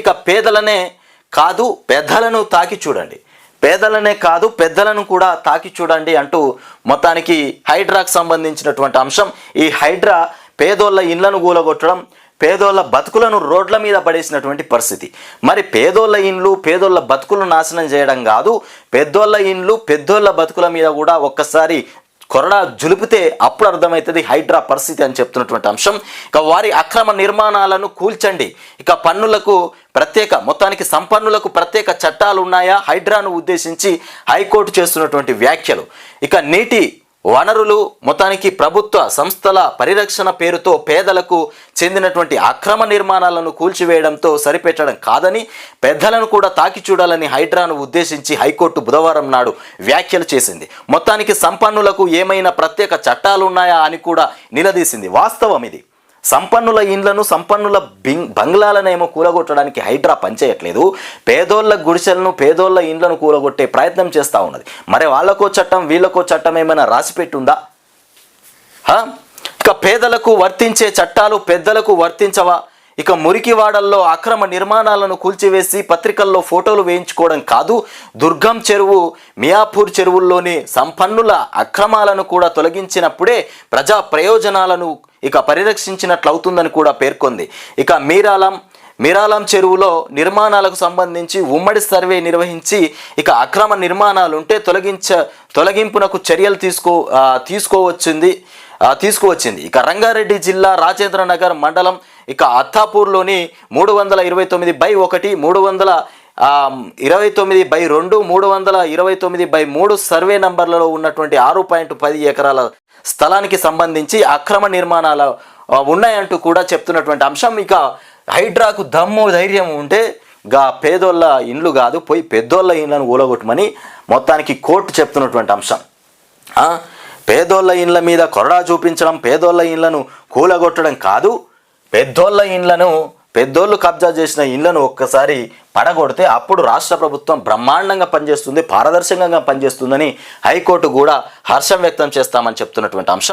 ఇక పేదలనే కాదు పెద్దలను తాకి చూడండి. పేదలనే కాదు పెద్దలను కూడా తాకి చూడండి అంటూ మొత్తానికి హైడ్రాకు సంబంధించినటువంటి అంశం. ఈ హైడ్రా పేదోళ్ళ ఇండ్లను కూలగొట్టడం పేదోళ్ళ బతుకులను రోడ్ల మీద పడేసినటువంటి పరిస్థితి. మరి పేదోళ్ళ ఇండ్లు పేదోళ్ళ బతుకులు నాశనం చేయడం కాదు పెద్దోళ్ళ ఇండ్లు పెద్దోళ్ళ బతుకుల మీద కూడా ఒక్కసారి కొరడా జులిపితే అప్పుడు అర్థమవుతుంది హైడ్రా పరిస్థితి అని చెప్తున్నటువంటి అంశం. ఇక వారి అక్రమ నిర్మాణాలను కూల్చండి. ఇక పన్నులకు ప్రత్యేక మొత్తానికి సంపన్నులకు ప్రత్యేక చట్టాలు ఉన్నాయా? హైడ్రాను ఉద్దేశించి హైకోర్టు చేస్తున్నటువంటి వ్యాఖ్యలు. ఇక నీటి వనరులు మొత్తానికి ప్రభుత్వ సంస్థల పరిరక్షణ పేరుతో పేదలకు చెందినటువంటి అక్రమ నిర్మాణాలను కూల్చివేయడంతో సరిపెట్టడం కాదని పెద్దలను కూడా తాకి చూడాలని హైడ్రాను ఉద్దేశించి హైకోర్టు బుధవారం నాడు వ్యాఖ్యలు చేసింది. మొత్తానికి సంపన్నులకు ఏమైనా ప్రత్యేక చట్టాలు ఉన్నాయా అని కూడా నిలదీసింది. వాస్తవం ఇది. సంపన్నుల ఇండ్లను సంపన్నుల బింగ్ బంగ్లాలనేమో కూలగొట్టడానికి హైడ్రా పనిచేయట్లేదు. పేదోళ్ళ గుడిసెలను పేదోళ్ళ ఇండ్లను కూలగొట్టే ప్రయత్నం చేస్తూ ఉన్నది. మరి వాళ్ళకో చట్టం వీళ్ళకో చట్టం ఏమైనా రాసిపెట్టుందా? ఇక పేదలకు వర్తించే చట్టాలు పెద్దలకు వర్తించవా? ఇక మురికివాడల్లో అక్రమ నిర్మాణాలను కూల్చివేసి పత్రికల్లో ఫోటోలు వేయించుకోవడం కాదు దుర్గం చెరువు మియాపూర్ చెరువుల్లోని సంపన్నుల అక్రమాలను కూడా తొలగించినప్పుడే ప్రజా ప్రయోజనాలను ఇక పరిరక్షించినట్లవుతుందని కూడా పేర్కొంది. ఇక మీరాలం మీరాలం చెరువులో నిర్మాణాలకు సంబంధించి ఉమ్మడి సర్వే నిర్వహించి ఇక అక్రమ నిర్మాణాలుంటే తొలగించ తొలగింపునకు చర్యలు తీసుకో తీసుకోవచ్చింది తీసుకువచ్చింది. ఇక రంగారెడ్డి జిల్లా రాజేంద్ర నగర్ మండలం ఇక అత్తాపూర్లోని మూడు వందల ఇరవై తొమ్మిది బై ఒకటి మూడు వందల ఇరవై తొమ్మిది బై రెండు మూడు వందల ఇరవై తొమ్మిది బై మూడు సర్వే నంబర్లలో ఉన్నటువంటి ఆరు పాయింట్ పది ఎకరాల స్థలానికి సంబంధించి అక్రమ నిర్మాణాలు ఉన్నాయంటూ కూడా చెప్తున్నటువంటి అంశం. ఇక హైడ్రాకు దమ్ము ధైర్యం ఉంటే గా పేదోళ్ళ ఇండ్లు కాదు పోయి పెద్దోళ్ళ ఇండ్లను ఊలగొట్టమని మొత్తానికి కోర్టు చెప్తున్నటువంటి అంశం. పేదోళ్ళ ఇండ్ల మీద కొరడా చూపించడం పేదోళ్ళ ఇండ్లను కూలగొట్టడం కాదు పెద్దోళ్ళ ఇండ్లను పెద్దోళ్ళు కబ్జా చేసిన ఇండ్లను ఒక్కసారి పడగొడితే అప్పుడు రాష్ట్ర ప్రభుత్వం బ్రహ్మాండంగా పనిచేస్తుంది పారదర్శకంగా పనిచేస్తుందని హైకోర్టు కూడా హర్షం వ్యక్తం చేస్తామని చెప్తున్నటువంటి అంశం.